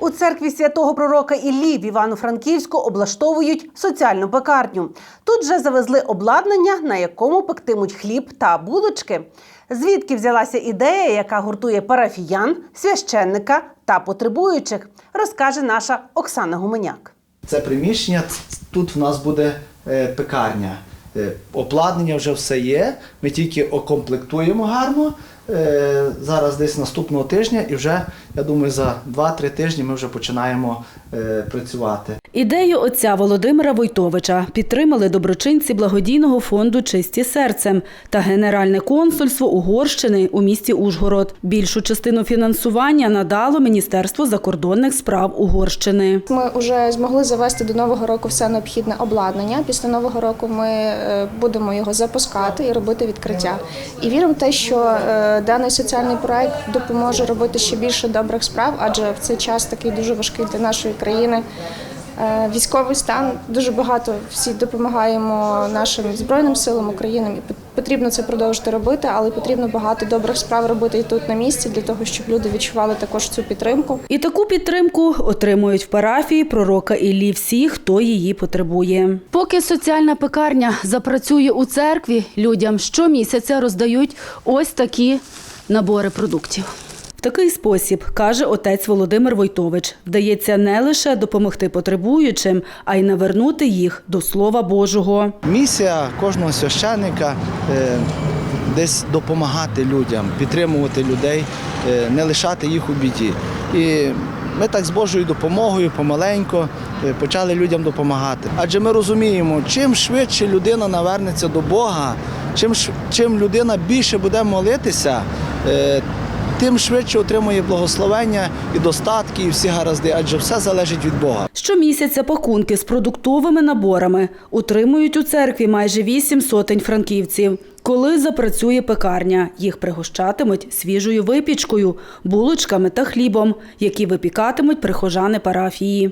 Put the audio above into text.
У церкві святого пророка Іллі в Івано-Франківську облаштовують соціальну пекарню. Тут же завезли обладнання, на якому пектимуть хліб та булочки. Звідки взялася ідея, яка гуртує парафіян, священника та потребуючих, розкаже наша Оксана Гуменяк. Це приміщення, тут в нас буде е, пекарня. Е, Обладнання вже все є. Ми тільки окомплектуємо гарно. Е, Зараз десь наступного тижня, і вже, я думаю, за 2-3 тижні ми вже починаємо е, працювати. Ідею отця Володимира Войтовича підтримали доброчинці благодійного фонду Чисті серцем та Генеральне консульство Угорщини у місті Ужгород. Більшу частину фінансування надало Міністерство закордонних справ Угорщини. Ми вже змогли завести до нового року все необхідне обладнання. Після нового року ми е, будемо його запускати і робити відкриття. І віримо в те, що даний соціальний проект допоможе робити ще більше добрих справ, адже в цей час такий дуже важкий для нашої країни. Е, Військовий стан дуже багато всі допомагаємо нашим збройним силам України. І потрібно це продовжити робити, але потрібно багато добрих справ робити і тут на місці для того, щоб люди відчували також цю підтримку. І таку підтримку отримують в парафії пророка Іллі всі, хто її потребує. Поки соціальна пекарня запрацює у церкві, людям щомісяця роздають ось такі набори продуктів. Такий спосіб, каже отець Володимир Войтович, вдається не лише допомогти потребуючим, а й навернути їх до Слова Божого. Місія кожного священника е, десь допомагати людям, підтримувати людей, е, не лишати їх у біді. І ми так з Божою допомогою помаленько е, почали людям допомагати. Адже ми розуміємо, чим швидше людина навернеться до Бога, чим, чим людина більше буде молитися, тим швидше отримує благословення і достатки, і всі гаразди, адже все залежить від Бога. Щомісяця пакунки з продуктовими наборами утримують у церкві майже вісім сотень франківців. Коли запрацює пекарня, їх пригощатимуть свіжою випічкою, булочками та хлібом, які випікатимуть прихожани парафії.